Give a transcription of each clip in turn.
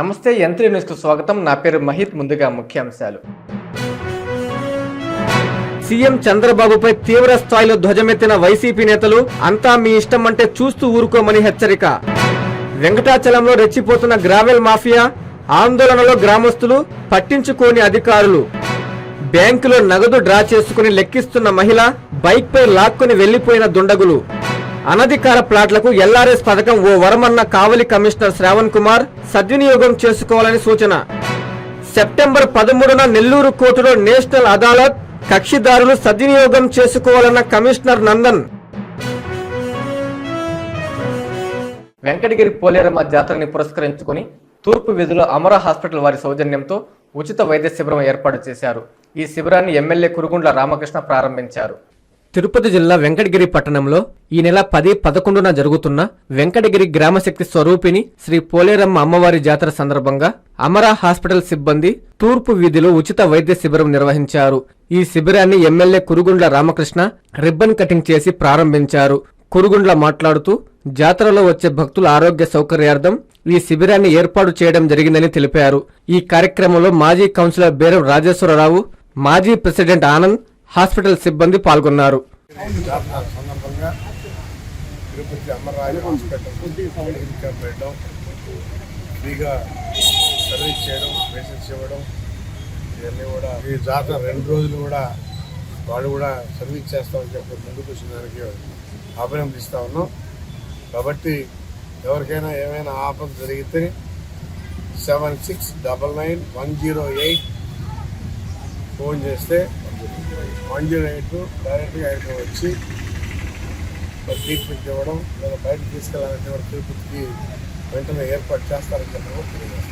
నమస్తే యంత్రి న్యూస్కు స్వాగతం. నా పేరు మహిత్ ముందుగా ముఖ్యాంశాలు. సీఎం చంద్రబాబుపై తీవ్ర స్థాయిలో ధ్వజమెత్తిన వైసీపీ నేతలు అంతా మీ ఇష్టం అంటే చూస్తూ ఊరుకోమని హెచ్చరిక. వెంకటాచలంలో రెచ్చిపోతున్న గ్రావెల్ మాఫియా ఆందోళనలో గ్రామస్తులు పట్టించుకోని అధికారులు. బ్యాంకులో నగదు డ్రా చేసుకుని లెక్కిస్తున్న మహిళ బైక్పై లాక్కుని వెళ్ళిపోయిన దుండగులు. అనధికార ప్లాట్లకు ఎల్ఆర్ఎస్ పథకం ఓ వరమన్న కావలి కమిషనర్ శ్రావణ్ కుమార్ సద్వినియోగం చేసుకోవాలని సూచన. సెప్టెంబర్ పదమూడున నెల్లూరు కోర్టులో నేషనల్ అదాలత్ కక్షిదారులు సద్వినియోగం చేసుకోవాలన్న కమిషనర్ నందన్. వెంకటగిరి పోలేరమ్మ జాతరని పురస్కరించుకుని తూర్పు వీధిలో అమర హాస్పిటల్ వారి సౌజన్యంతో ఉచిత వైద్య శిబిరం ఏర్పాటు చేశారు. ఈ శిబిరాన్ని ఎమ్మెల్యే కురుగుండ్ల రామకృష్ణ ప్రారంభించారు. తిరుపతి జిల్లా వెంకటగిరి పట్టణంలో ఈ నెల పది పదకొండున జరుగుతున్న వెంకటగిరి గ్రామశక్తి స్వరూపిణి శ్రీ పోలేరమ్మ అమ్మవారి జాతర సందర్భంగా అమరా హాస్పిటల్ సిబ్బంది తూర్పు వీధిలో ఉచిత వైద్య శిబిరం నిర్వహించారు. ఈ శిబిరాన్ని MLA Kurugundla Ramakrishna ribbon cutting చేసి ప్రారంభించారు. కురుగుండ్ల మాట్లాడుతూ జాతరలో వచ్చే భక్తుల ఆరోగ్య సౌకర్యార్థం ఈ శిబిరాన్ని ఏర్పాటు చేయడం జరిగిందని తెలిపారు. ఈ కార్యక్రమంలో మాజీ కౌన్సిలర్ బేరం రాజేశ్వరరావు మాజీ ప్రెసిడెంట్ ఆనంద్ హాస్పిటల్ సిబ్బంది పాల్గొన్నారు. జాతర సందర్భంగా Tirupati Amarraju hospital medical camp పెట్టడం ఫ్రీగా సర్వీస్ చేయడం మెడిసిన్స్ ఇవ్వడం ఇవన్నీ కూడా ఈ జాతర రెండు రోజులు కూడా వాళ్ళు కూడా సర్వీస్ చేస్తామని చెప్పి ముందుకు వచ్చిన దానికి అభినందిస్తా ఉన్నాం కాబట్టి ఎవరికైనా ఏమైనా ఆపద జరిగితే seven six double nine one zero eight phone చేస్తే వన్ జీరో ఎయిట్ డైరెక్ట్గా ఆయన వచ్చి ట్రీట్మెంట్ ఇవ్వడం లేదా బయటకు తీసుకెళ్ళాలంటే వారు తిరుపతికి వెంటనే ఏర్పాటు చేస్తారని చెప్పడం తెలియజేస్తాం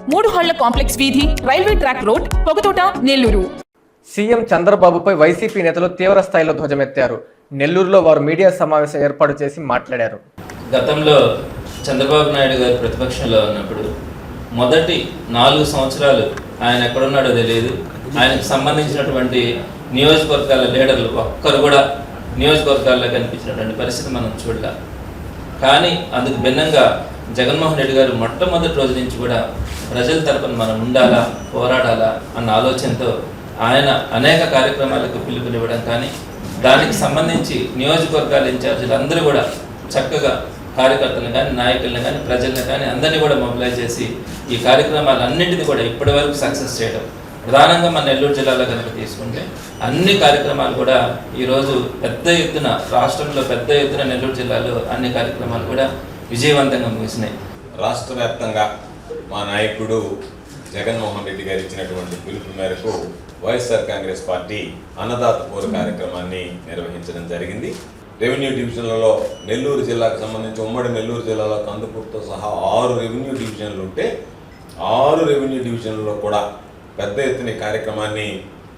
మూడు హళ్ళ కాంప్లెక్స్ వీధి railway track road Pogathota Nellore. C M చంద్రబాబుపై వైసీపీ నేతలు తీవ్ర స్థాయిలో ధ్వజమెత్తారు. నెల్లూరులో వారు మీడియా సమావేశం ఏర్పాటు చేసి మాట్లాడారు. గతంలో చంద్రబాబు నాయుడు గారు ప్రతిపక్షంలో ఉన్నప్పుడు మొదటి నాలుగు సంవత్సరాలు ఆయన ఎక్కడున్నాడో తెలియదు. ఆయనకు సంబంధించినటువంటి నియోజకవర్గాల లీడర్లు ఒక్కరు కూడా నియోజకవర్గాల్లో కనిపించినటువంటి పరిస్థితి మనం చూడలే. కానీ అందుకు భిన్నంగా జగన్మోహన్ రెడ్డి గారు మొట్టమొదటి రోజు నుంచి కూడా ప్రజల తరపున మనం ఉండాలా పోరాడాలా అన్న ఆలోచనతో ఆయన అనేక కార్యక్రమాలకు పిలుపునివ్వడం కానీ దానికి సంబంధించి నియోజకవర్గాల ఇన్ఛార్జీలు అందరూ కూడా చక్కగా కార్యకర్తలను కానీ నాయకులను కానీ ప్రజలను కానీ అందరినీ కూడా మొబిలైజ్ చేసి ఈ కార్యక్రమాలన్నింటినీ కూడా ఇప్పటి వరకు సక్సెస్ చేయడం. ప్రధానంగా మన నెల్లూరు జిల్లాలో కనుక తీసుకుంటే అన్ని కార్యక్రమాలు కూడా ఈరోజు పెద్ద ఎత్తున రాష్ట్రంలో పెద్ద ఎత్తున నెల్లూరు జిల్లాలో అన్ని కార్యక్రమాలు కూడా విజయవంతంగా ముగిసినాయి. రాష్ట్ర వ్యాప్తంగా మా నాయకుడు జగన్మోహన్ రెడ్డి గారు ఇచ్చినటువంటి పిలుపు మేరకు వైఎస్ఆర్ కాంగ్రెస్ పార్టీ అన్నదాత పౌర కార్యక్రమాన్ని నిర్వహించడం జరిగింది. రెవెన్యూ డివిజన్లలో నెల్లూరు జిల్లాకు సంబంధించి ఉమ్మడి నెల్లూరు జిల్లాలో కందుకూరుతో సహా ఆరు రెవెన్యూ డివిజన్లు ఉంటే ఆరు రెవెన్యూ డివిజన్లలో కూడా పెద్ద ఎత్తున కార్యక్రమాన్ని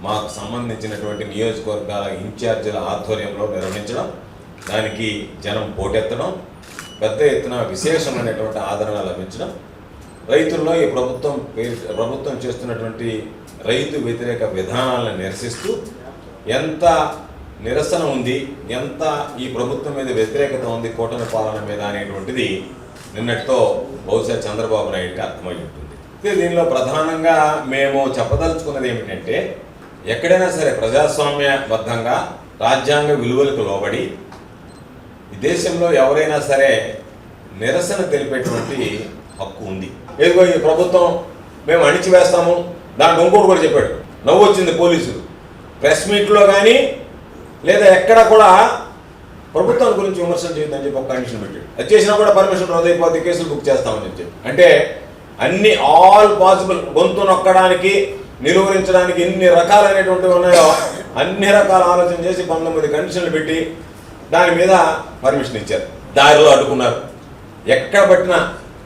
మాకు సంబంధించినటువంటి నియోజకవర్గాల ఇన్ఛార్జీల ఆధ్వర్యంలో నిర్వహించడం దానికి జనం పోటెత్తడం పెద్ద ఎత్తున విశేషమైనటువంటి ఆదరణ లభించడం. రైతుల్లో ఈ ప్రభుత్వం ప్రభుత్వం చేస్తున్నటువంటి రైతు వ్యతిరేక విధానాలను నిరసిస్తూ ఎంత నిరసన ఉంది ఎంత ఈ ప్రభుత్వం మీద వ్యతిరేకత ఉంది కూటమి పాలన మీద అనేటువంటిది నిన్నటితో బహుశా చంద్రబాబు నాయుడికి అర్థమై ఉంటుంది. దీనిలో ప్రధానంగా మేము చెప్పదలుచుకున్నది ఏమిటంటే ఎక్కడైనా సరే ప్రజాస్వామ్యబద్ధంగా రాజ్యాంగ విలువలకు లోబడి ఈ దేశంలో ఎవరైనా సరే నిరసన తెలిపేటువంటి హక్కు ఉంది. ఏదిగో ఈ ప్రభుత్వం మేము అణిచివేస్తాము. దాంట్లో ఇంకోటి కూడా చెప్పాడు. నవ్వు వచ్చింది పోలీసులు. ప్రెస్ మీట్లో కానీ లేదా ఎక్కడ కూడా ప్రభుత్వం గురించి విమర్శలు చేయొద్దని చెప్పి ఒక కండిషన్ పెట్టాడు. అది చేసినా కూడా పర్మిషన్ రద్దు కేసులు బుక్ చేస్తామని చెప్పి అంటే అన్ని ఆల్ పాసిబుల్ గొంతు నొక్కడానికి నిలువరించడానికి ఎన్ని రకాలైనటువంటివి ఉన్నాయో అన్ని రకాల ఆలోచన చేసి పంతొమ్మిది కండిషన్లు పెట్టి దాని మీద పర్మిషన్ ఇచ్చారు. దారిలో అడ్డుకున్నారు. ఎక్కడ పట్టినా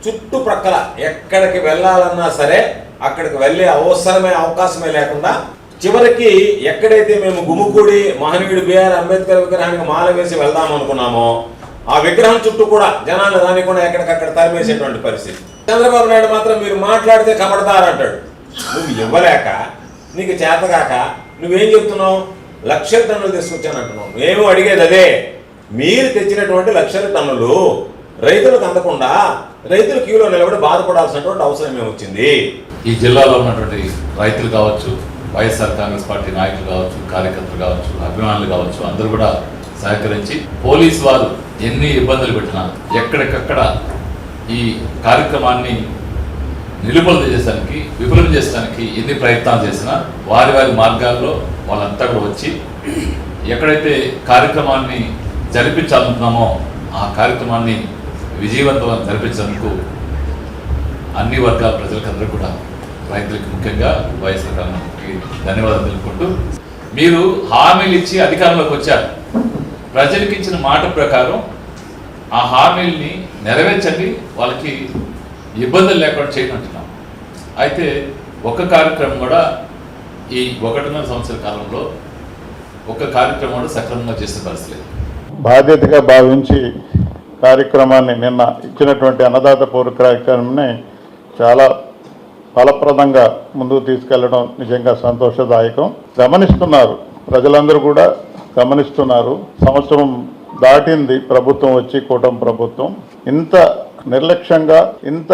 చుట్టుప్రక్కల ఎక్కడికి వెళ్ళాలన్నా సరే అక్కడికి వెళ్ళే అవసరమే అవకాశమే లేకుండా చివరికి ఎక్కడైతే మేము గుమ్ముకూడి మహనీయుడు బిఆర్ అంబేద్కర్ విగ్రహానికి మాల వేసి వెళ్దాం అనుకున్నామో ఆ విగ్రహం చుట్టూ కూడా జనాలు రానికుండా ఎక్కడికక్కడ తరిమేసేటువంటి పరిస్థితి. చంద్రబాబు నాయుడు మాత్రం మీరు మాట్లాడితే కబడతారంటాడు. నువ్వు ఇవ్వలేక నీకు చేతగాక నువ్వేం చెప్తున్నావు? లక్ష టన్నులు తీసుకొచ్చాను మేము అడిగేది అదే. మీరు తెచ్చినటువంటి లక్షల టన్నులు రైతులకు అందకుండా రైతులు క్యూలో నిలబడి బాధపడాల్సినటువంటి అవసరం ఏమొచ్చింది? ఈ జిల్లాలో ఉన్నటువంటి రైతులు కావచ్చు వైఎస్ఆర్ కాంగ్రెస్ పార్టీ నాయకులు కావచ్చు కార్యకర్తలు కావచ్చు అభిమానులు కావచ్చు అందరూ కూడా సహకరించి పోలీసు వారు ఎన్ని ఇబ్బందులు పెట్టినా ఎక్కడికక్కడ ఈ కార్యక్రమాన్ని నిలుపుదల చేయడానికి విఫలం చేయడానికి ఎన్ని ప్రయత్నాలు చేసినా వారి వారి మార్గాల్లో వాళ్ళంతా కూడా వచ్చి ఎక్కడైతే కార్యక్రమాన్ని జరిపించాలనుకున్నామో ఆ కార్యక్రమాన్ని విజయవంతంగా జరిపించేందుకు అన్ని వర్గాల ప్రజలకందరూ కూడా రైతులకు ముఖ్యంగా వైఎస్ఆర్ కాంగ్రెస్కి ధన్యవాదాలు తెలుపుకుంటూ మీరు హామీలు ఇచ్చి అధికారంలోకి వచ్చారు. ప్రజలకు ఇచ్చిన మాట ప్రకారం ఆ హామీల్ని నెరవేర్చండి. వాళ్ళకి ఇబ్బందులు లేకుండా చేయమంటున్నాం అయితే ఒక కార్యక్రమం కూడా ఈ ఒకటిన్నర సంవత్సరాల కాలంలో ఒక కార్యక్రమం కూడా సక్రమంగా చేసిన పరిస్థితి లేదు. బాధ్యతగా భావించి కార్యక్రమాన్ని నిన్న ఇచ్చినటువంటి అన్నదాత పౌర కార్యక్రమాన్ని చాలా ఫలప్రదంగా ముందుకు తీసుకెళ్ళడం నిజంగా సంతోషదాయకం. గమనిస్తున్నారు. ప్రజలందరూ కూడా గమనిస్తున్నారు. సంవత్సరం దాటింది ప్రభుత్వం వచ్చి కూటమి ప్రభుత్వం. ఇంత నిర్లక్ష్యంగా ఇంత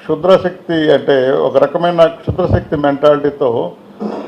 క్షుద్రశక్తి అంటే ఒక రకమైన క్షుద్రశక్తి మెంటాలిటీతో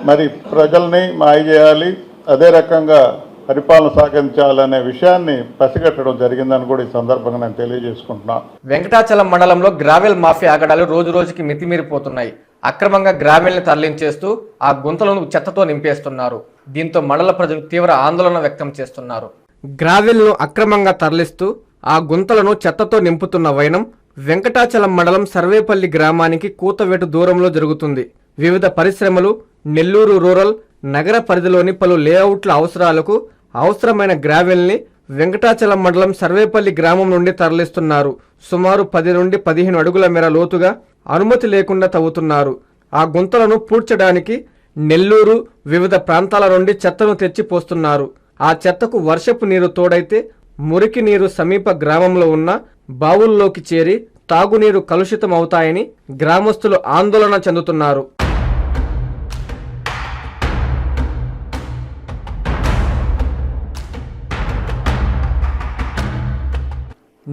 మరి ప్రజల్ని మాయ చేయాలి. అదే రకంగా పరిపాలన సాగించాలనే విషయాన్ని పసిగట్టడం జరిగిందని కూడా ఈ సందర్భంగా నేను తెలియజేసుకుంటున్నాను వెంకటాచలం మండలంలో గ్రావెల్ మాఫియా ఆగడాలు రోజు రోజుకి మితిమీరిపోతున్నాయి. అక్రమంగా గ్రావెల్ని తరలించేస్తూ ఆ గుంతలను చెత్తతో నింపేస్తున్నారు. దీంతో మండల ప్రజలు తీవ్ర ఆందోళన వ్యక్తం చేస్తున్నారు. గ్రావెల్ను అక్రమంగా తరలిస్తూ ఆ గుంతలను చెత్తతో నింపుతున్న వైనం వెంకటాచలం మండలం సర్వేపల్లి గ్రామానికి కూతవేటు దూరంలో జరుగుతుంది. వివిధ పరిశ్రమలు నెల్లూరు రూరల్ నగర పరిధిలోని పలు లేఅవుట్ల అవసరాలకు అవసరమైన గ్రావెల్ని వెంకటాచలం మండలం సర్వేపల్లి గ్రామం నుండి తరలిస్తున్నారు. సుమారు పది నుండి పదిహేను అడుగుల మేర లోతుగా అనుమతి లేకుండా తవ్వుతున్నారు. ఆ గుంతలను పూడ్చడానికి నెల్లూరు వివిధ ప్రాంతాల నుండి చెత్తను తెచ్చి పోస్తున్నారు. ఆ చెత్తకు వర్షపు నీరు తోడైతే మురికి నీరు సమీప గ్రామంలో ఉన్న బావుల్లోకి చేరి తాగునీరు కలుషితం అవుతాయని గ్రామస్తులు ఆందోళన చెందుతున్నారు.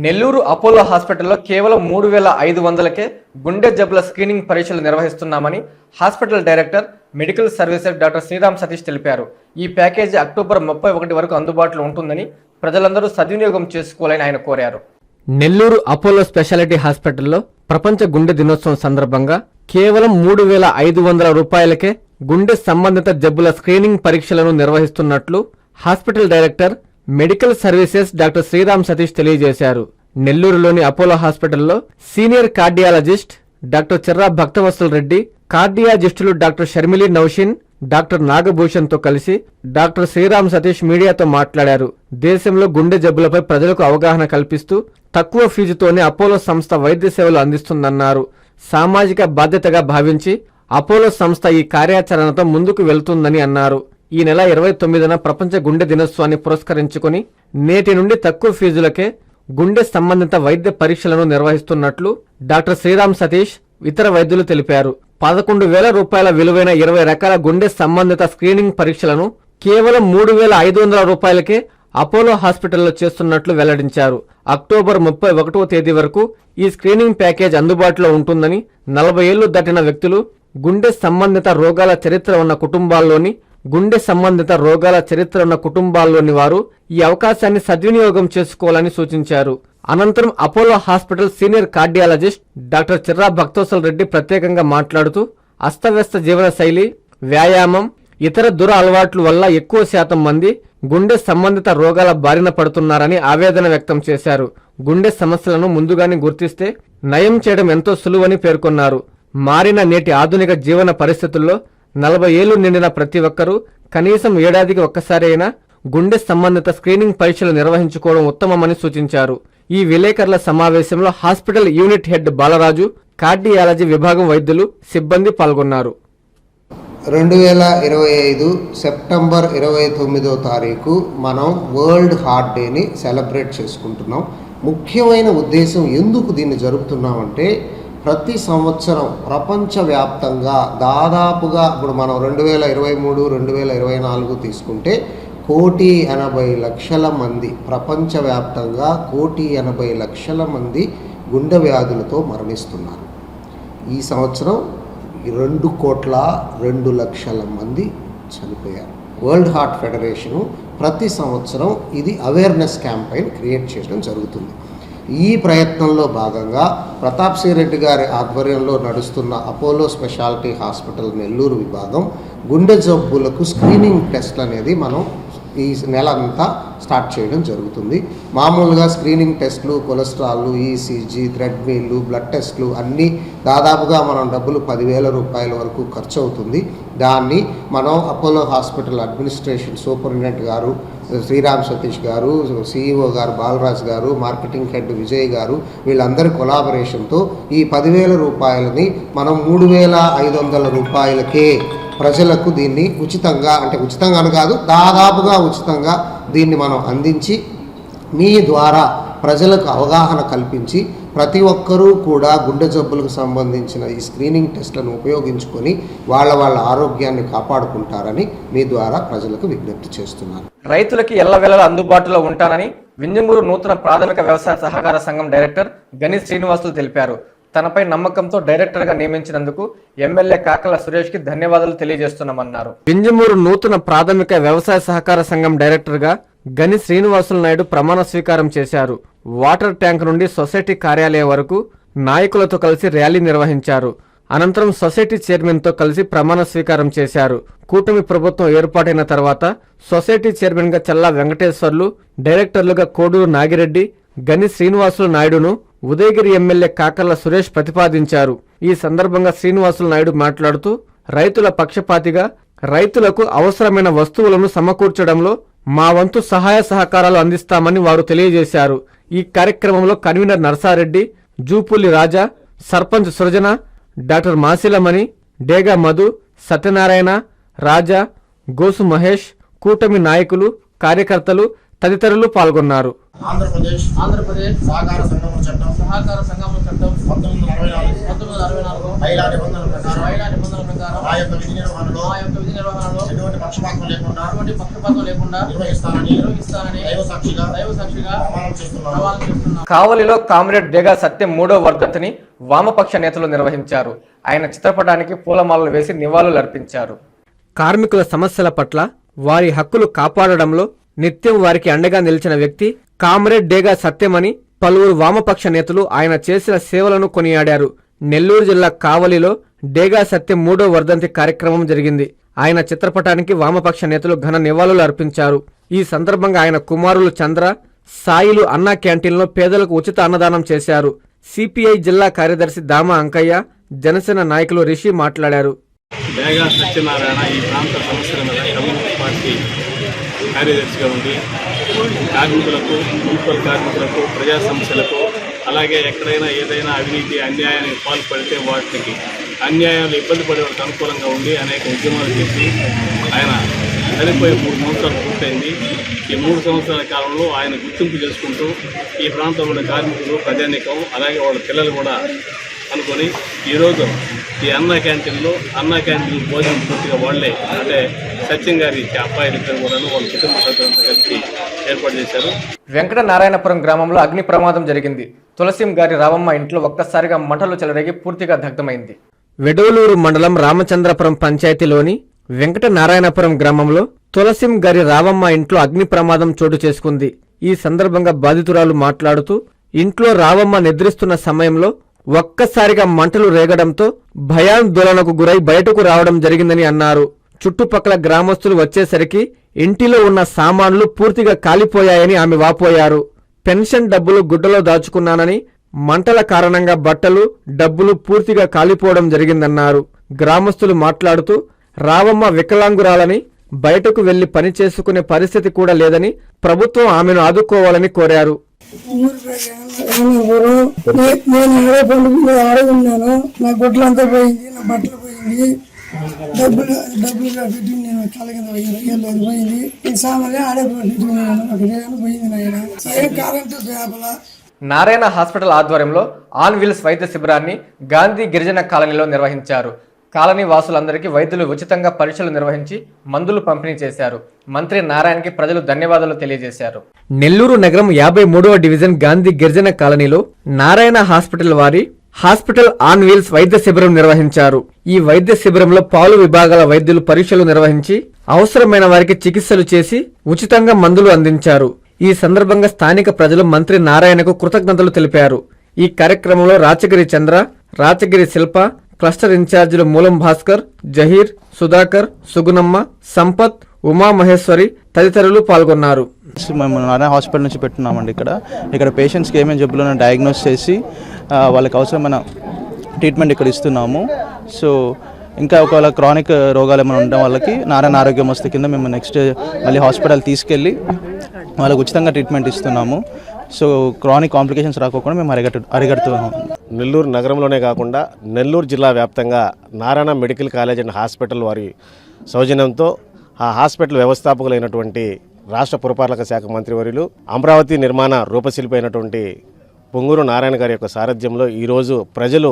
నెల్లూరు అపోలో హాస్పిటల్లో కేవలం మూడు వేల ఐదు వందలకే గుండె జబ్బుల స్క్రీనింగ్ పరీక్షలు నిర్వహిస్తున్నామని hospital director medical services doctor Sriram Satish తెలిపారు. ఈ ప్యాకేజీ అక్టోబర్ ముప్పై ఒకటి వరకు అందుబాటులో ఉంటుందని ప్రజలందరూ సద్వినియోగం చేసుకోవాలని ఆయన కోరారు. నెల్లూరు అపోలో స్పెషాలిటీ హాస్పిటల్లో ప్రపంచ గుండె దినోత్సవం సందర్భంగా కేవలం మూడు వేల ఐదు వందల రూపాయలకే గుండె సంబంధిత జబ్బుల స్క్రీనింగ్ పరీక్షలను నిర్వహిస్తున్నట్లు hospital director medical services doctor Sriram Satish తెలియజేశారు. నెల్లూరులోని అపోలో హాస్పిటల్లో senior cardiologist doctor Cherra Bhaktavatsal Reddy కార్డియాజిస్టులు doctor Sharmili Naushin doctor నాగభూషణ్తో కలిసి డాక్టర్ శ్రీరామ్ సతీష్ మీడియాతో మాట్లాడారు. దేశంలో గుండె జబ్బులపై ప్రజలకు అవగాహన కల్పిస్తూ తక్కువ ఫీజుతోనే అపోలో సంస్థ వైద్య సేవలు అందిస్తుందన్నారు. సామాజిక బాధ్యతగా భావించి అపోలో సంస్థ ఈ కార్యాచరణతో ముందుకు వెళ్తుందని అన్నారు. ఈ నెల ఇరవై తొమ్మిదిన ప్రపంచ గుండె దినోత్సవాన్ని పురస్కరించుకుని నేటి నుండి తక్కువ ఫీజులకే గుండె సంబంధిత వైద్య పరీక్షలను నిర్వహిస్తున్నట్లు డాక్టర్ శ్రీరామ్ సతీష్ ఇతర వైద్యులు తెలిపారు. పదకొండు వేల రూపాయల విలువైన ఇరవై రకాల గుండె సంబంధిత స్క్రీనింగ్ పరీక్షలను కేవలం మూడు వేల ఐదు వందల రూపాయలకే అపోలో హాస్పిటల్లో చేస్తున్నట్లు వెల్లడించారు. అక్టోబర్ ముప్పై ఒకటవ తేదీ వరకు ఈ స్క్రీనింగ్ ప్యాకేజ్ అందుబాటులో ఉంటుందని నలభై ఏళ్ళు దాటిన వ్యక్తులు గుండె సంబంధిత రోగాల చరిత్ర ఉన్న కుటుంబాల్లోని గుండె సంబంధిత రోగాల చరిత్ర ఉన్న కుటుంబాల్లోని వారు ఈ అవకాశాన్ని సద్వినియోగం చేసుకోవాలని సూచించారు. అనంతరం Apollo hospital senior cardiologist doctor Chirra Bhaktosal Reddy ప్రత్యేకంగా మాట్లాడుతూ అస్తవ్యస్త జీవన శైలి వ్యాయామం ఇతర దుర అలవాట్ల వల్ల ఎక్కువ శాతం మంది గుండె సంబంధిత రోగాల బారిన పడుతున్నారని ఆవేదన వ్యక్తం చేశారు. గుండె సమస్యలను ముందుగానే గుర్తిస్తే నయం చేయడం ఎంతో సులువని పేర్కొన్నారు. మారిన నేటి ఆధునిక జీవన పరిస్థితుల్లో నలభై ఏళ్ళు నిండిన ప్రతి ఒక్కరూ కనీసం ఏడాదికి ఒక్కసారైనా గుండె సంబంధిత స్క్రీనింగ్ పరీక్షలు నిర్వహించుకోవడం ఉత్తమమని సూచించారు. ఈ విలేకరుల సమావేశంలో hospital unit head Balaraju cardiology విభాగం వైద్యులు సిబ్బంది పాల్గొన్నారు. రెండు వేల ఇరవై ఐదు సెప్టెంబర్ ఇరవై తొమ్మిదో తారీఖు మనం వరల్డ్ హార్ట్ డేని సెలబ్రేట్ చేసుకుంటున్నాం. ముఖ్యమైన ఉద్దేశం ఎందుకు దీన్ని జరుపుతున్నామంటే ప్రతి సంవత్సరం ప్రపంచవ్యాప్తంగా దాదాపుగా ఇప్పుడు మనం రెండు వేల ఇరవై మూడు రెండు వేల ఇరవై నాలుగు తీసుకుంటే కోటి ఎనభై లక్షల మంది ప్రపంచవ్యాప్తంగా కోటి ఎనభై లక్షల మంది గుండె వ్యాధులతో మరణిస్తున్నారు. ఈ సంవత్సరం రెండు కోట్ల రెండు లక్షల మంది చనిపోయారు. వరల్డ్ హార్ట్ ఫెడరేషను ప్రతి సంవత్సరం ఇది అవేర్నెస్ క్యాంపెయిన్ క్రియేట్ చేయడం జరుగుతుంది. ఈ ప్రయత్నంలో భాగంగా ప్రతాప్ సింగ్ రెడ్డి గారి ఆధ్వర్యంలో నడుస్తున్న అపోలో స్పెషాలిటీ హాస్పిటల్ నెల్లూరు విభాగం గుండె జబ్బులకు స్క్రీనింగ్ టెస్ట్ అనేది మనం ఈ నెల అంతా స్టార్ట్ చేయడం జరుగుతుంది. మామూలుగా స్క్రీనింగ్ టెస్ట్లు కొలెస్ట్రాల్ ఈసీజీ థ్రెడ్మిల్లు బ్లడ్ టెస్ట్లు అన్నీ దాదాపుగా మనం డబ్బులు పదివేల రూపాయల వరకు ఖర్చు అవుతుంది దాన్ని మనం అపోలో హాస్పిటల్ అడ్మినిస్ట్రేషన్ సూపరింటెండెంట్ గారు శ్రీరామ్ సతీష్ గారు సిఇఓ గారు బాలరాజ్ గారు మార్కెటింగ్ హెడ్ విజయ్ గారు వీళ్ళందరి కొలాబరేషన్తో ఈ పదివేల రూపాయలని మనం మూడు వేల ఐదు వందల రూపాయలకే ప్రజలకు దీన్ని ఉచితంగా అంటే ఉచితంగా అని కాదు దాదాపుగా ఉచితంగా దీన్ని మనం అందించి మీ ద్వారా ప్రజలకు అవగాహన కల్పించి ప్రతి ఒక్కరూ కూడా గుండె జబ్బులకు సంబంధించిన ఈ స్క్రీనింగ్ టెస్ట్లను ఉపయోగించుకొని వాళ్ళ వాళ్ళ ఆరోగ్యాన్ని కాపాడుకుంటారని మీ ద్వారా ప్రజలకు విజ్ఞప్తి చేస్తున్నాను. రైతులకి ఎల్లవేళలు అందుబాటులో ఉంటానని వింజమూరు నూతన ప్రాథమిక వ్యవసాయ సహకార సంఘం డైరెక్టర్ గని శ్రీనివాసులు తెలిపారు. తనపై నమ్మకంతో డైరెక్టర్గా నియమించినందుకు ఎమ్మెల్యే కాకల సురేష్కి ధన్యవాదాలు తెలియజేస్తున్నామన్నారు. వింజమూరు నూతన ప్రాథమిక వ్యవసాయ సహకార సంఘం డైరెక్టర్గా గని శ్రీనివాసులు నాయుడు ప్రమాణ స్వీకారం చేశారు. వాటర్ ట్యాంక్ నుండి సొసైటీ కార్యాలయం వరకు నాయకులతో కలిసి ర్యాలీ నిర్వహించారు. అనంతరం సొసైటీ చైర్మన్తో కలిసి ప్రమాణ స్వీకారం చేశారు. కూటమి ప్రభుత్వం ఏర్పాటైన తర్వాత సొసైటీ చైర్మన్గా చల్లా వెంకటేశ్వర్లు డైరెక్టర్లుగా కోడూరు నాగిరెడ్డి గని శ్రీనివాసులు నాయుడును ఉదయగిరి ఎమ్మెల్యే కాకర్ల సురేష్ ప్రతిపాదించారు. ఈ సందర్భంగా శ్రీనివాసులు నాయుడు మాట్లాడుతూ రైతుల పక్షపాతిగా రైతులకు అవసరమైన వస్తువులను సమకూర్చడంలో మా వంతు సహాయ సహకారాలు అందిస్తామని వారు తెలియజేశారు. ఈ కార్యక్రమంలో కన్వీనర్ నర్సారెడ్డి జూపుల్లి రాజా సర్పంచ్ సృజన డాక్టర్ మాసిలమణి డేగా మధు సత్యనారాయణ రాజా గోసు మహేష్ కూటమి నాయకులు కార్యకర్తలు తదితరులు పాల్గొన్నారు. ఆంధ్రప్రదేశ్ ఆంధ్రప్రదేశ్ సహకార సంఘం చట్టం సహకార సంఘం చట్టం పంతొమ్మిది వందల అరవై నాలుగు పంతొమ్మిది వందల అరవై నాలుగు మహిళా నిబంధనల ప్రకారం మహిళా నిబంధనల ప్రకారం నా యొక్క విధి నిర్వహణలో మా యొక్క విధి నిర్వహణలో ఎటువంటి పక్షపాతం లేకుండా ఎటువంటి పక్షపాతం లేకుండా నిర్వహిస్తానని నిర్వహిస్తానని దైవ సాక్షిగా దైవ సాక్షిగా ప్రమాణం చేస్తున్నాను. ప్రమాణం చేస్తున్నాను. కావలిలో కామ్రేడ్ డేగా సత్యం మూడో వర్ధంతిని వామపక్ష నేతలు నిర్వహించారు. ఆయన చిత్రపటానికి పూలమాలలు వేసి నివాళులు అర్పించారు. కార్మికుల సమస్యల పట్ల వారి హక్కులు కాపాడడంలో నిత్యం వారికి అండగా నిలిచిన వ్యక్తి కామ్రేడ్ డేగా సత్యమని పలువురు వామపక్ష నేతలు ఆయన చేసిన సేవలను కొనియాడారు. నెల్లూరు జిల్లా కావలిలో డేగా సత్యం మూడో వర్ధంతి కార్యక్రమం జరిగింది. ఆయన చిత్రపటానికి వామపక్ష నేతలు ఘన నివాళులు అర్పించారు. ఈ సందర్భంగా ఆయన కుమారులు చంద్ర సాయిలు అన్నా క్యాంటీన్లో పేదలకు ఉచిత అన్నదానం చేశారు. సిపిఐ జిల్లా కార్యదర్శి దామ అంకయ్య జనసేన నాయకులు రిషి మాట్లాడారు. డేగా సత్యనారాయణ ఈ ప్రాంత సమస్యల మీద కమ్యూనిస్ట్ పార్టీ కార్యదర్శిగా ఉండి కార్మికులకు మున్సిపల్ కార్మికులకు ప్రజా సమస్యలకు అలాగే ఎక్కడైనా ఏదైనా అవినీతి అన్యాయానికి పాల్పడితే వాటికి అన్యాయాలు ఇబ్బంది పడే వాళ్ళకి అనుకూలంగా ఉండి అనేక ఉద్యమాలు చేసి ఆయన చనిపోయే మూడు సంవత్సరాలు పూర్తయింది. ఈ మూడు సంవత్సరాల కాలంలో ఆయన గుర్తింపు చేసుకుంటూ ఈ ప్రాంతంలో ఉన్న కార్మికులు ప్రజానికం అలాగే వాళ్ళ పిల్లలు కూడా అనుకొని ఈరోజు ఈ అన్న క్యాంటీన్లో అన్న క్యాంటీన్ భోజనం పూర్తిగా వాళ్ళే. అంటే సత్యం గారి అబ్బాయిలు ఇద్దరు కూడా వాళ్ళ కుటుంబ సభ్యులంతా కలిసి ఏర్పాటు చేశారు. వెంకట నారాయణపురం గ్రామంలో అగ్ని ప్రమాదం జరిగింది. తులసిం గారి రావమ్మ ఇంట్లో ఒక్కసారిగా మంటలు చెలరేగి పూర్తిగా దగ్ధమైంది. వెడవలూరు మండలం రామచంద్రపురం పంచాయతీలోని వెంకట నారాయణపురం గ్రామంలో తులసిం గారి రావమ్మ ఇంట్లో అగ్ని ప్రమాదం చోటు చేసుకుంది. ఈ సందర్భంగా బాధితురాలు మాట్లాడుతూ ఇంట్లో రావమ్మ నిద్రిస్తున్న సమయంలో ఒక్కసారిగా మంటలు రేగడంతో భయాందోళనకు గురై బయటకు రావడం జరిగిందని అన్నారు. చుట్టుపక్కల గ్రామస్తులు వచ్చేసరికి ఇంటిలో ఉన్న సామాన్లు పూర్తిగా కాలిపోయాయని ఆమె వాపోయారు. పెన్షన్ డబ్బులు గుడ్డలో దాచుకున్నానని మంటల కారణంగా బట్టలు డబ్బులు పూర్తిగా కాలిపోవడం జరిగిందన్నారు. గ్రామస్తులు మాట్లాడుతూ రావమ్మ వికలాంగురాలని బయటకు వెళ్ళి పని చేసుకునే పరిస్థితి కూడా లేదని ప్రభుత్వం ఆమెను ఆదుకోవాలని కోరారు. నేను ఏడో పండుగ నా గుడ్లంతా పోయింది నా బట్టలు పోయింది డబ్బులు డబ్బులు పెట్టి నేను తల కింద పోయింది పోయింది. ఈ సామాన్లు ఆడే పెట్టుకున్నాను పోయింది నాయన. ఏం కరెంటు చేపల నారాయణ హాస్పిటల్ ఆధ్వర్యంలో ఆన్ వీల్స్ వైద్య శిబిరాన్ని గాంధీ గిరిజన కాలనీలో నిర్వహించారు. కాలనీ వాసులందరికీ వైద్యులు ఉచితంగా పరీక్షలు నిర్వహించి మందులు పంపిణీ చేశారు. మంత్రి నారాయణకి ప్రజలు ధన్యవాదాలు తెలియజేశారు. నెల్లూరు నగరం యాభై మూడవ డివిజన్ గాంధీ గిరిజన కాలనీలో నారాయణ హాస్పిటల్ వారి హాస్పిటల్ ఆన్ వీల్స్ వైద్య శిబిరం నిర్వహించారు. ఈ వైద్య శిబిరంలో పాలు విభాగాల వైద్యులు పరీక్షలు నిర్వహించి అవసరమైన వారికి చికిత్సలు చేసి ఉచితంగా మందులు అందించారు. ఈ సందర్భంగా స్థానిక ప్రజలు మంత్రి నారాయణకు కృతజ్ఞతలు తెలిపారు. ఈ కార్యక్రమంలో రాచగిరి చంద్ర రాచగిరి శిల్ప క్లస్టర్ ఇన్ఛార్జీలు మూలం భాస్కర్ జహీర్ సుధాకర్ సుగుణమ్మ సంపత్ ఉమా మహేశ్వరి తదితరులు పాల్గొన్నారు. మేము నారాయణ హాస్పిటల్ నుంచి పెట్టున్నామండి ఇక్కడ. ఇక్కడ పేషెంట్స్కి ఏమేమి జబ్బులు డయాగ్నోస్ చేసి వాళ్ళకి అవసరమైన ట్రీట్మెంట్ ఇక్కడ ఇస్తున్నాము. సో ఇంకా ఒకవేళ క్రానిక్ రోగాలు ఏమైనా ఉండడం వాళ్ళకి నారాయణ ఆరోగ్యం వస్తే కింద మేము నెక్స్ట్ మళ్ళీ హాస్పిటల్ తీసుకెళ్ళి వాళ్ళకి ఉచితంగా ట్రీట్మెంట్ ఇస్తున్నాము. సో క్రానిక్ కాంప్లికేషన్స్ రాకోకుండా మేము అరిగట్టు అరిగడుతున్నాము. నెల్లూరు నగరంలోనే కాకుండా నెల్లూరు జిల్లా వ్యాప్తంగా Narayana medical college and hospital వారి సౌజన్యంతో ఆ హాస్పిటల్ వ్యవస్థాపకులైనటువంటి రాష్ట్ర పురపాలక శాఖ మంత్రివర్యులు అమరావతి నిర్మాణ రూపశిల్పి అయినటువంటి పొంగూరు నారాయణ గారి యొక్క సారథ్యంలో ఈరోజు ప్రజలు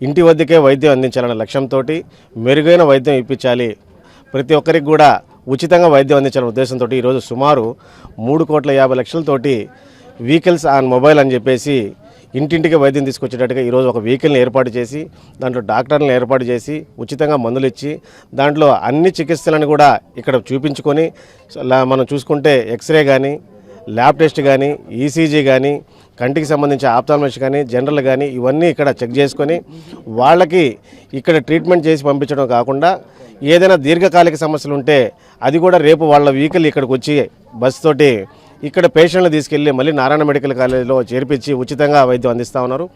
ఇంటి వద్దకే వైద్యం అందించాలనే లక్ష్యంతో మెరుగైన వైద్యం ఇప్పించాలి. ప్రతి ఒక్కరికి కూడా ఉచితంగా వైద్యం అందించాలనే ఉద్దేశంతో ఈరోజు సుమారు మూడు కోట్ల యాభై లక్షలతోటి వెహికల్స్ ఆన్ మొబైల్ అని చెప్పేసి ఇంటింటికి వైద్యం తీసుకొచ్చేటట్టుగా ఈరోజు ఒక వెహికల్ని ఏర్పాటు చేసి దాంట్లో డాక్టర్లను ఏర్పాటు చేసి ఉచితంగా మందులు ఇచ్చి దాంట్లో అన్ని చికిత్సలను కూడా ఇక్కడ చూపించుకొని మనం చూసుకుంటే ఎక్స్రే కానీ ల్యాబ్ టెస్ట్ కానీ ఈసీజీ కానీ కంటికి సంబంధించి ఆప్తాల్మస్ కానీ జనరల్ కానీ ఇవన్నీ ఇక్కడ చెక్ చేసుకొని వాళ్ళకి ఇక్కడ ట్రీట్మెంట్ చేసి పంపించడం కాకుండా ఏదైనా దీర్ఘకాలిక సమస్యలు ఉంటే అది కూడా రేపు వాళ్ళ వెహికల్ ఇక్కడికి వచ్చి బస్ తోటి ఇక్కడ పేషెంట్లు తీసుకెళ్ళి మళ్ళీ నారాయణ మెడికల్ కాలేజీలో చేర్పించి ఉచితంగా వైద్యం అందిస్తూ ఉన్నారు.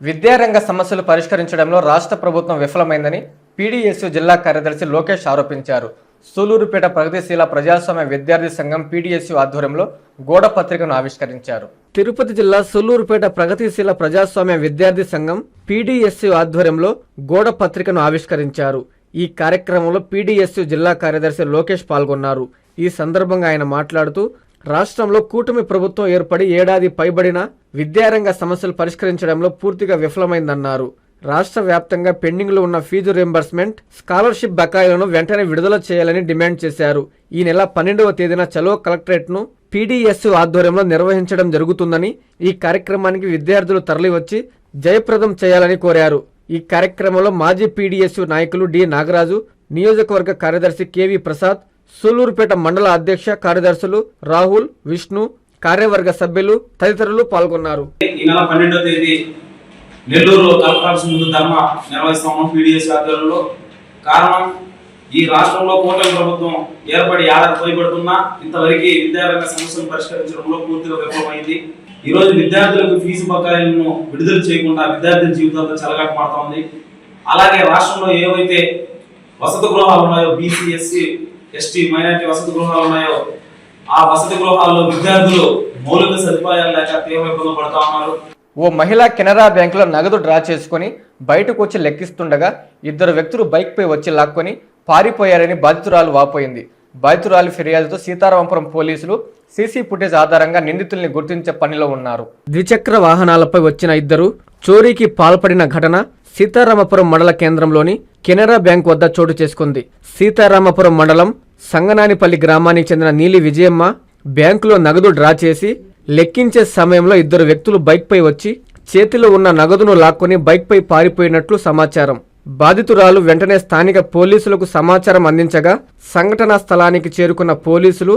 విద్యారంగ సమస్యలు పరిష్కరించడంలో రాష్ట్ర ప్రభుత్వం విఫలమైందని పీడీఎస్యు జిల్లా కార్యదర్శి లోకేష్ ఆరోపించారు. సూలూరుపేట ప్రగతిశీల ప్రజాస్వామ్య విద్యార్థి సంఘం పీడీఎస్యు ఆధ్వర్యంలో గోడ పత్రికను ఆవిష్కరించారు. తిరుపతి జిల్లా సూలూరుపేట ప్రగతిశీల ప్రజాస్వామ్య విద్యార్థి సంఘం పీడీఎస్యు ఆధ్వర్యంలో గోడ పత్రికను ఆవిష్కరించారు. ఈ కార్యక్రమంలో పీడీఎస్యు జిల్లా కార్యదర్శి లోకేష్ పాల్గొన్నారు. ఈ సందర్భంగా ఆయన మాట్లాడుతూ రాష్ట్రంలో కూటమి ప్రభుత్వం ఏర్పడి ఏడాది పైబడిన విద్యారంగ సమస్యలు పరిష్కరించడంలో పూర్తిగా విఫలమైందన్నారు. రాష్ట్ర వ్యాప్తంగా పెండింగ్లో ఉన్న ఫీజు రింబర్స్మెంట్ స్కాలర్షిప్ బకాయిలను వెంటనే విడుదల చేయాలని డిమాండ్ చేశారు. ఈ నెల పన్నెండవ తేదీన చలో కలెక్టరేట్ను పీడీఎస్ ఆధ్వర్యంలో నిర్వహించడం జరుగుతుందని ఈ కార్యక్రమానికి విద్యార్థులు తరలివచ్చి జయప్రదం చేయాలని కోరారు. ఈ కార్యక్రమంలో మాజీ పీడీఎస్ నాయకులు డి నాగరాజు నియోజకవర్గ కార్యదర్శి కెవి ప్రసాద్ సూలూరుపేట మండల అధ్యక్ష కార్యదర్శులు రాహుల్ విష్ణు కార్యవర్గ సభ్యులు తదితరులు పాల్గొన్నారు. ఈ నెల పన్నెండో తేదీ నెల్లూరు ముందు ధర్మ నిర్వహిస్తాము పీడిఎస్ ఆధ్వర్యంలో కారణం ఈ రాష్ట్రంలో కూటమి ప్రభుత్వం ఏర్పడి ఏడాది పోయబడుతున్నా ఇంతవరకు విద్యారంగ సమస్యలను పరిష్కరించడంలో పూర్తిగా విఫలమైంది. ఈ రోజు విద్యార్థులకు ఫీజు బకాయిలను విడుదల చేయకుండా విద్యార్థుల జీవితాలతో చెలగాటమాడుతా ఉంది. అలాగే రాష్ట్రంలో ఏవైతే వసతి గృహాలు ఉన్నాయో బీసీఎస్సీ ఎస్టీ మైనార్టీ వసతి గృహాలు ఉన్నాయో ఆ వసతి గృహాల్లో విద్యార్థులు మౌలిక సదుపాయాలు లేక తీవ్ర ఇబ్బందులు పడుతా ఉన్నారు. ఓ మహిళ కెనరా బ్యాంకులో నగదు డ్రా చేసుకుని బయటకు వచ్చి లెక్కిస్తుండగా ఇద్దరు వ్యక్తులు బైక్పై వచ్చి లాక్కొని పారిపోయారని బాధితురాలు వాపోయింది. బాధితురాలి ఫిర్యాదుతో సీతారామపురం పోలీసులు సీసీ ఫుటేజ్ ఆధారంగా నిందితుల్ని గుర్తించే పనిలో ఉన్నారు. ద్విచక్ర వాహనాలపై వచ్చిన ఇద్దరు చోరీకి పాల్పడిన ఘటన సీతారామపురం మండల కేంద్రంలోని కెనరా బ్యాంక్ వద్ద చోటు చేసుకుంది. సీతారామపురం మండలం సంగనానిపల్లి గ్రామానికి చెందిన నీలి విజయమ్మ బ్యాంకులో నగదు డ్రా చేసి లెక్కించే సమయంలో ఇద్దరు వ్యక్తులు బైక్పై వచ్చి చేతిలో ఉన్న నగదును లాక్కొని బైక్పై పారిపోయినట్లు సమాచారం. బాధితురాలు వెంటనే స్థానిక పోలీసులకు సమాచారం అందించగా సంఘటనా స్థలానికి చేరుకున్న పోలీసులు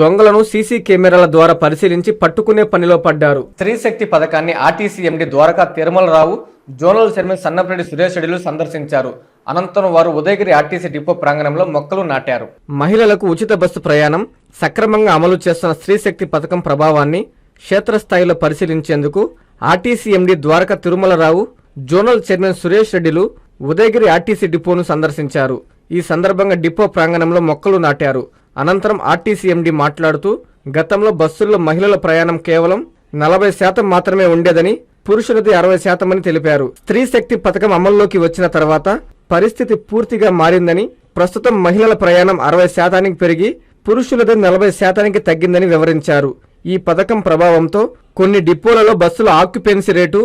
దొంగలను సీసీ కెమెరాల ద్వారా పరిశీలించి పట్టుకునే పనిలో పడ్డారు. స్త్రీశక్తి పథకాన్ని RTC MD Dwaraka Tirumalarao zonal chairman Sannapareddy Suresh రెడ్డిలు సందర్శించారు. అనంతరం వారు ఉదయగిరి ఆర్టీసీ డిపో ప్రాంగణంలో మొక్కలు నాటారు. మహిళలకు ఉచిత బస్సు ప్రయాణం సక్రమంగా అమలు చేస్తున్న స్త్రీశక్తి పథకం ప్రభావాన్ని క్షేత్రస్థాయిలో పరిశీలించేందుకు RTC MD Dwaraka Tirumalarao zonal chairman Suresh రెడ్డిలు ఉదయగిరి ఆర్టీసీ డిపోను సందర్శించారు. ఈ సందర్భంగా డిపో ప్రాంగణంలో మొక్కలు నాటారు. అనంతరం ఆర్టీసీ ఎండి మాట్లాడుతూ గతంలో బస్సుల్లో మహిళల ప్రయాణం కేవలం నలభై శాతం మాత్రమే ఉండేదని పురుషులది అరవై శాతం అని తెలిపారు. స్త్రీ శక్తి పథకం అమల్లోకి వచ్చిన తర్వాత పరిస్థితి పూర్తిగా మారిందని ప్రస్తుతం మహిళల ప్రయాణం అరవై శాతానికి పెరిగి పురుషులది నలభై శాతానికి తగ్గిందని వివరించారు. ఈ పథకం ప్రభావంతో కొన్ని డిపోలలో బస్సుల ఆక్యుపెన్సీ రేటు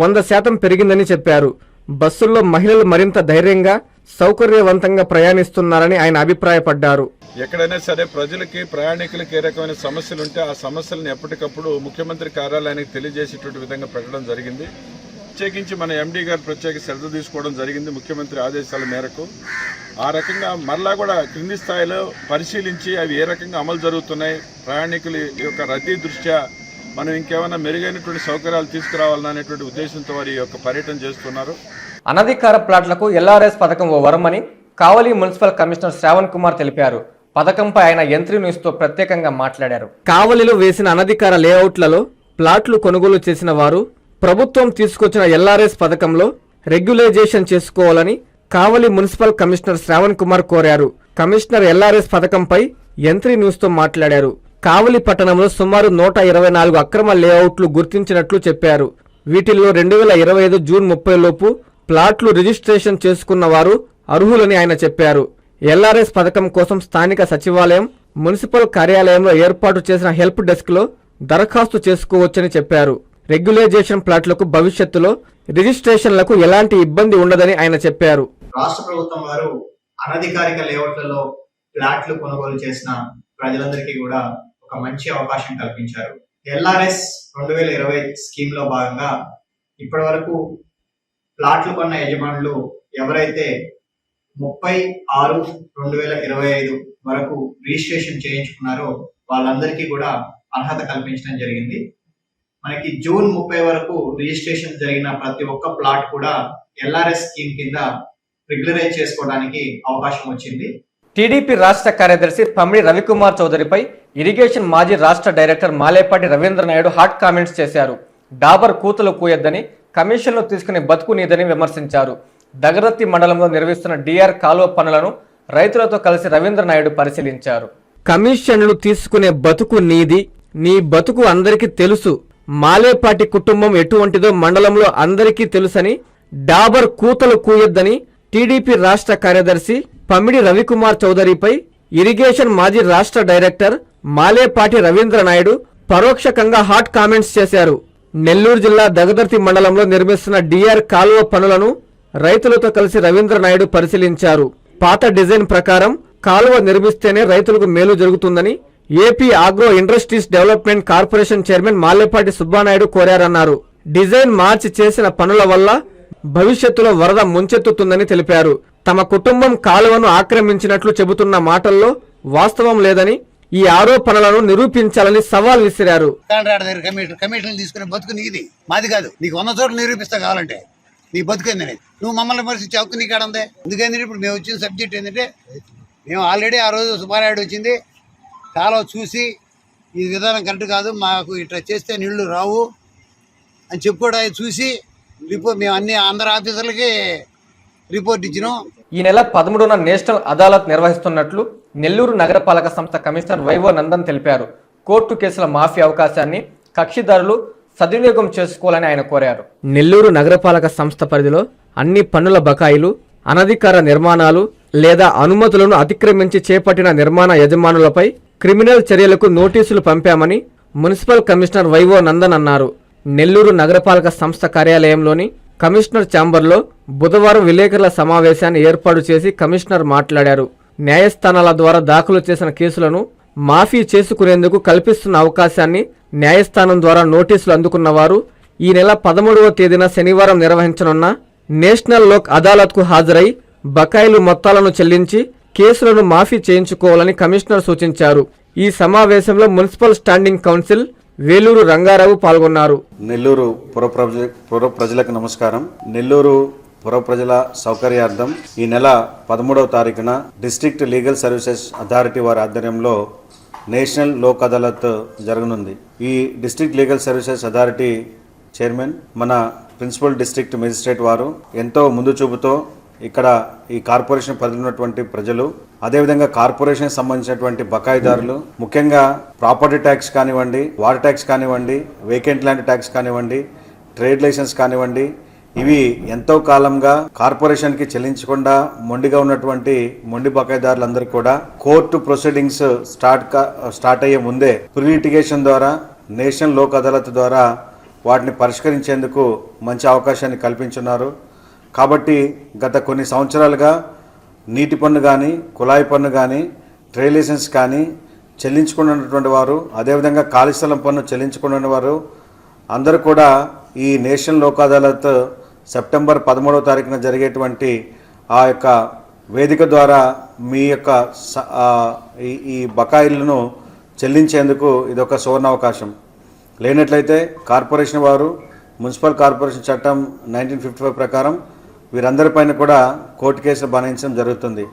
వంద శాతం పెరిగిందని చెప్పారు. బస్సుల్లో మహిళలు మరింత ధైర్యంగా సౌకర్యవంతంగా ప్రయాణిస్తున్నారని ఆయన అభిప్రాయపడ్డారు. ఎక్కడైనా సరే ప్రజలకి ప్రయాణికులకి ఏ రకమైన సమస్యలు ఉంటే ఆ సమస్యలను ఎప్పటికప్పుడు ముఖ్యమంత్రి కార్యాలయానికి తెలియజేసేటువంటి విధంగా పెట్టడం జరిగింది. ప్రత్యేకించి మన ఎండీ గారు ప్రత్యేక శ్రద్ధ తీసుకోవడం జరిగింది ముఖ్యమంత్రి ఆదేశాల మేరకు. ఆ రకంగా మరలా కూడా క్రింది స్థాయిలో పరిశీలించి అవి ఏ రకంగా అమలు జరుగుతున్నాయి ప్రయాణికుల యొక్క రద్దీ దృష్ట్యా మనం ఇంకేమైనా మెరుగైనటువంటి సౌకర్యాలు తీసుకురావాలనేటువంటి ఉద్దేశంతో వారి యొక్క పర్యటన చేస్తున్నారు. అనధికార ప్లాట్లకు ఎల్ఆర్ఎస్ పథకం ఓ వరమని కావలి మున్సిపల్ కమిషనర్ శ్రావణ్ కుమార్ తెలిపారు. పథకంపై ఆయన యంత్రి న్యూస్తో ప్రత్యేకంగా మాట్లాడారు. కావలిలో వేసిన అనధికార లేఅవుట్లలో ప్లాట్లు కొనుగోలు చేసిన వారు ప్రభుత్వం తీసుకొచ్చిన ఎల్ఆర్ఎస్ పథకంలో రెగ్యులైజేషన్ చేసుకోవాలని కావలి మున్సిపల్ కమిషనర్ శ్రావణ్ కుమార్ కోరారు. కమిషనర్ ఎల్ఆర్ఎస్ పథకంపై యంత్రి న్యూస్తో మాట్లాడారు. కావలి పట్టణంలో సుమారు నూట ఇరవై నాలుగు అక్రమ లేఅవుట్లు గుర్తించినట్లు చెప్పారు. వీటిల్లో రెండు వేల ఇరవై ఐదు జూన్ ముప్పై లోపు ప్లాట్లు రిజిస్ట్రేషన్ చేసుకున్న వారు అర్హులని ఆయన చెప్పారు. ఎల్ఆర్ఎస్ పథకం కోసం స్థానిక సచివాలయం మున్సిపల్ కార్యాలయంలో ఏర్పాటు చేసిన హెల్ప్ డెస్క్లో దరఖాస్తు చేసుకోవచ్చని చెప్పారు. రెగ్యులైజేషన్ ప్లాట్లకు భవిష్యత్తులో రిజిస్ట్రేషన్లకు ఎలాంటి ఇబ్బంది ఉండదని ఆయన చెప్పారు. రాష్ట్ర ప్రభుత్వం వారు అనధికారిక లేఅవుట్లలో ఫ్లాట్లు కొనుగోలు చేసిన ప్రజలందరికీ కూడా ఒక మంచి అవకాశం కల్పించారు. ఎల్ఆర్ఎస్ రెండు వేల ఇరవై స్కీమ్లో భాగంగా ఇప్పటి వరకు ప్లాట్లు కొన్న యజమానులు ఎవరైతే ముప్పై ఆరు రెండు వేల ఇరవై ఐదు వరకు రిజిస్ట్రేషన్ చేయించుకున్నారో వాళ్ళందరికీ కూడా అర్హత కల్పించడం జరిగింది. మనకి జూన్ ముప్పై వరకు రిజిస్ట్రేషన్ జరిగిన ప్రతి ఒక్క ప్లాట్ కూడా ఎల్ఆర్ఎస్ స్కీమ్ కింద రెగ్యులరైజ్ చేసుకోవడానికి అవకాశం వచ్చింది. టీడీపీ రాష్ట్ర కార్యదర్శి పమిడి రవికుమార్ చౌదరిపై ఇరిగేషన్ మాజీ రాష్ట్ర director Malepati Ravindra Naidu hot comments చేశారు. డాబర్ కూతలు కూయొద్దని కమిషన్లు తీసుకుని బతుకునీదని విమర్శించారు. దగరత్తి మండలంలో నిర్వహిస్తున్న డిఆర్ కాలువ పనులను రైతులతో కలిసి రవీంద్ర నాయుడు పరిశీలించారు. కమిషన్లు తీసుకునే బతుకు నీది నీ బతుకు అందరికీ తెలుసు. మాలేపాటి కుటుంబం ఎటువంటిదో మండలంలో అందరికీ తెలుసని డాబర్ కూతలు కూయొద్దని టీడీపీ రాష్ట్ర కార్యదర్శి పమిడి రవికుమార్ చౌదరిపై ఇరిగేషన్ మాజీ రాష్ట్ర డైరెక్టర్ మాలేపాటి రవీంద్ర నాయుడు పరోక్షకంగా హాట్ కామెంట్స్ చేశారు. నెల్లూరు జిల్లా దగదర్తి మండలంలో నిర్మిస్తున్న డిఆర్ కాలువ పనులను రైతులతో కలిసి రవీంద్ర నాయుడు పరిశీలించారు. పాత డిజైన్ ప్రకారం కాలువ నిర్మిస్తేనే రైతులకు మేలు జరుగుతుందని A P agro industries development corporation chairman Malepati Subbanaidu కోరారన్నారు. Design మార్చి చేసిన పనుల వల్ల భవిష్యత్తులో వరద ముంచెత్తుతుందని తెలిపారు. తమ కుటుంబం కాలువను ఆక్రమించినట్లు చెబుతున్న మాటల్లో వాస్తవం లేదని ఈ ఆరోపణలను నిరూపించాలని సవాల్ విసిరారు. కాంట్రాక్టర్ కమిషన్ తీసుకునే బతుకు నీది. మాది కాదు. నీకు వంద చోట్ల నిరూపిస్తా కావాలంటే. నీ బతుకుంది అనేది. నువ్వు మమ్మల్ని పరిస్థితి చౌకు నీ ఎందుకంటే ఇప్పుడు మేము వచ్చిన సబ్జెక్ట్ ఏంటంటే మేము ఆల్రెడీ ఆ రోజు సుబ్బారాయుడు వచ్చింది. కాలువ చూసి ఈ విధానం కరెక్ట్ కాదు మాకు ఇట్లా చేస్తే నీళ్ళు రావు అని చెప్పుకోవడానికి చూసి రిపోర్ట్ మేము అన్ని అందరు ఆఫీసర్లకి రిపోర్ట్ ఇచ్చినాం. ఈ నెల పదమూడున నేషనల్ అదాలత్ నిర్వహిస్తున్నట్లు నెల్లూరు నగరపాలక సంస్థ కమిషనర్ వైవో నందన్ తెలిపారు. కోర్టు కేసుల మాఫీ అవకాశాన్ని కక్షిదారులు సద్వినియోగం చేసుకోవాలని ఆయన కోరారు. నెల్లూరు నగరపాలక సంస్థ పరిధిలో అన్ని పన్నుల బకాయిలు అనధికార నిర్మాణాలు లేదా అనుమతులను అతిక్రమించి చేపట్టిన నిర్మాణ యజమానులపై క్రిమినల్ చర్యలకు నోటీసులు పంపామని మున్సిపల్ కమిషనర్ వైవో నందన్ అన్నారు. నెల్లూరు నగరపాలక సంస్థ కార్యాలయంలోని కమిషనర్ ఛాంబర్లో బుధవారం విలేకరుల సమావేశాన్ని ఏర్పాటు చేసి కమిషనర్ మాట్లాడారు. న్యాయస్థానాల ద్వారా దాఖలు చేసిన కేసులను మాఫీ చేసుకునేందుకు కల్పిస్తున్న అవకాశాన్ని న్యాయస్థానం ద్వారా నోటీసులు అందుకున్నవారు ఈ నెల పదమూడవ తేదీన శనివారం నిర్వహించనున్న నేషనల్ లోక్ అదాలత్కు హాజరై బకాయిలు మొత్తాలను చెల్లించి కేసులను మాఫీ చేయించుకోవాలని కమిషనర్ సూచించారు. ఈ సమావేశంలో municipal standing council Veluru Rangarao పాల్గొన్నారు. నెల్లూరు పురప్రజ పుర ప్రజలకు నమస్కారం. నెల్లూరు పుర ప్రజల సౌకర్యార్థం ఈ నెల పదమూడవ తారీఖున డిస్ట్రిక్ట్ లీగల్ సర్వీసెస్ అథారిటీ వారి ఆధ్వర్యంలో నేషనల్ లోక్ అదాలత్ జరగనుంది. ఈ district legal services authority chairman మన ప్రిన్సిపల్ డిస్ట్రిక్ట్ మెజిస్ట్రేట్ వారు ఎంతో ముందు చూపుతో ఇక్కడ ఈ కార్పొరేషన్ పరిధిలో ఉన్నటువంటి ప్రజలు అదేవిధంగా కార్పొరేషన్ సంబంధించినటువంటి బకాయిదారులు ముఖ్యంగా ప్రాపర్టీ ట్యాక్స్ కానివ్వండి వాటర్ ట్యాక్స్ కానివ్వండి వేకెంట్ ల్యాండ్ ట్యాక్స్ కానివ్వండి ట్రేడ్ లైసెన్స్ కానివ్వండి ఇవి ఎంతో కాలంగా కార్పొరేషన్కి చెల్లించకుండా మొండిగా ఉన్నటువంటి మొండి బకాయిదారులందరూ కూడా కోర్టు ప్రొసీడింగ్స్ స్టార్ట్ కా- స్టార్ట్ అయ్యే ముందే ప్రిలిటిగేషన్ ద్వారా నేషనల్ లోక్ అదాలత్ ద్వారా వాటిని పరిష్కరించేందుకు మంచి అవకాశాన్ని కల్పించున్నారు. కాబట్టి గత కొన్ని సంవత్సరాలుగా నీటి పన్ను కానీ కుళాయి పన్ను కానీ ట్రైలేషన్స్ లైసెన్స్ కానీ చెల్లించుకున్నటువంటి వారు అదేవిధంగా ఖాళీ స్థలం పన్ను చెల్లించుకున్న వారు అందరూ కూడా ఈ నేషనల్ లోక్ అదాలత్ సెప్టెంబర్ పదమూడవ తారీఖున జరిగేటువంటి ఆ యొక్క వేదిక ద్వారా మీ యొక్క స- ఈ ఈ బకాయిలను చెల్లించేందుకు ఇది ఒక సువర్ణావకాశం. లేనట్లయితే కార్పొరేషన్ వారు మున్సిపల్ కార్పొరేషన్ చట్టం నైన్టీన్ ఫిఫ్టీ ఫైవ్ ప్రకారం వీరందరిపైన కూడా కోర్టు కేసులు బనాయించడం జరుగుతుంది.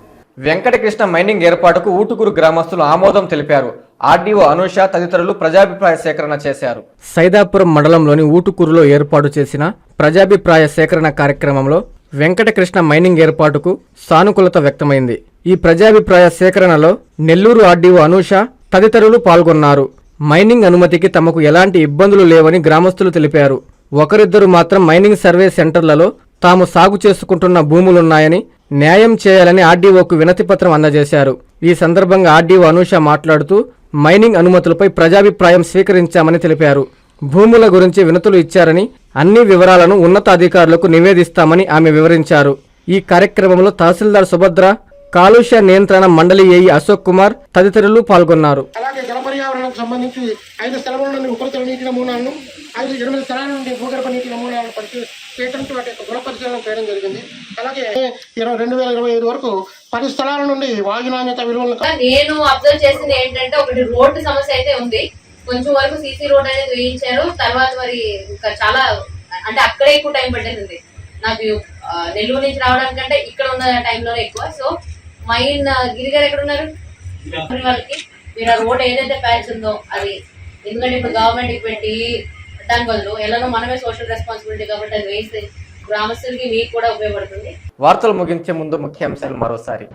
వెంకటకృష్ణ మైనింగ్ ఏర్పాటుకు ఊటుకూరు గ్రామస్తులు ఆమోదం తెలిపారు. ఆర్డీఓ అనూష తదితరులు ప్రజాభిప్రాయ సేకరణ చేశారు. సైదాపురం మండలంలోని ఊటుకూరులో ఏర్పాటు చేసిన ప్రజాభిప్రాయ సేకరణ కార్యక్రమంలో వెంకటకృష్ణ మైనింగ్ ఏర్పాటుకు సానుకూలత వ్యక్తమైంది. ఈ ప్రజాభిప్రాయ సేకరణలో నెల్లూరు ఆర్డీఓ అనూష తదితరులు పాల్గొన్నారు. మైనింగ్ అనుమతికి తమకు ఎలాంటి ఇబ్బందులు లేవని గ్రామస్తులు తెలిపారు. ఒకరిద్దరు మాత్రం మైనింగ్ సర్వే సెంటర్లలో తాము సాగు చేసుకుంటున్న భూములున్నాయని న్యాయం చేయాలని ఆర్డీఓకు వినతిపత్రం అందజేశారు. ఈ సందర్భంగా ఆర్డీఓ అనూష మాట్లాడుతూ మైనింగ్ అనుమతులపై ప్రజాభిప్రాయం స్వీకరించామని తెలిపారు. భూముల గురించి వినతులు ఇచ్చారని అన్ని వివరాలను ఉన్నతాధికారులకు నివేదిస్తామని ఆమె వివరించారు. ఈ కార్యక్రమంలో తహసీల్దార్ సుభద్ర కాలుష్య నియంత్రణ మండలి ఏఈ అశోక్ కుమార్ తదితరులు పాల్గొన్నారు. అలాగే జల పర్యావరణకు సంబంధించి ఐదు స్థలముల నుండి ఉపరితల నీటి నమూనాలను ఐదు ఎనిమిది స్థలాల నుండి భూగర్భ నీటి నమూనాలను పరిశీ సేకరించి వాటి యొక్క గుణ పరిశీలన చేయడం జరిగింది. అలాగే ఇరవై రెండు వేల ఇరవై ఐదు వరకు పది స్థలాల నుండి వాయు నాణ్యత విలువలను నేను అబ్జర్వ్ చేసింది ఏంటంటే ఒకటి రోడ్డు సమస్య అయితే ఉంది. కొంచెం వరకు సీసీ రోడ్ అనేది వేయించారు. తర్వాత మరి ఇంకా చాలా అంటే అక్కడే ఎక్కువ టైం పట్టేసింది. నాకు నెల్లూరు నుంచి రావడానికంటే ఇక్కడ ఉన్న టైంలోనే ఎక్కువ. సో మైన్ గిరి గారు ఎక్కడ ఉన్నారు వాళ్ళకి. మీరు ఆ రోడ్ ఏదైతే ప్యాచ్ ఉందో అది. ఎందుకంటే ఇప్పుడు గవర్నమెంట్ పెట్టి దాని బదులు ఎలానో మనమే సోషల్ రెస్పాన్సిబిలిటీ కాబట్టి అది వేస్తే గ్రామస్తులకి మీకు కూడా ఉపయోగపడుతుంది. వార్తలు ముగించే ముందు ముఖ్యాంశాలు మరోసారి.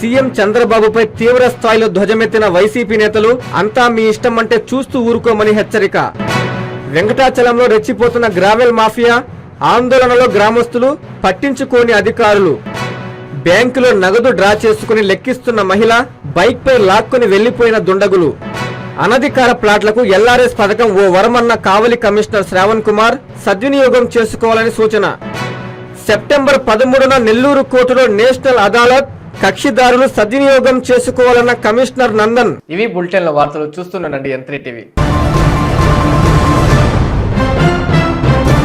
సీఎం చంద్రబాబుపై తీవ్ర స్థాయిలో ధ్వజమెత్తిన వైసీపీ నేతలు అంతా మీ ఇష్టం అంటే చూస్తూ ఊరుకోమని హెచ్చరిక. వెంకటాచలంలో రెచ్చిపోతున్న గ్రావెల్ మాఫియా ఆందోళనలో గ్రామస్తులు పట్టించుకోని అధికారులు. బ్యాంకులో నగదు డ్రా చేసుకుని లెక్కిస్తున్న మహిళ బైక్ పై లాక్కొని వెళ్ళిపోయిన దుండగులు. అనధికార ప్లాట్లకు ఎల్ఆర్ఎస్ పథకం ఓ వరమన్న కావలి కమిషనర్ శ్రావణ్ కుమార్ సద్వినియోగం చేసుకోవాలని సూచన. సెప్టెంబర్ పదమూడున నెల్లూరు కోర్టులో నేషనల్ అదాలత్ కక్షిదారులు సద్వినియోగం చేసుకోవాలన్న కమిషనర్ నందన్. ఇవి బులెటిన్ల వార్తలు చూస్తున్నానండి ఎంత్రీ టీవీ.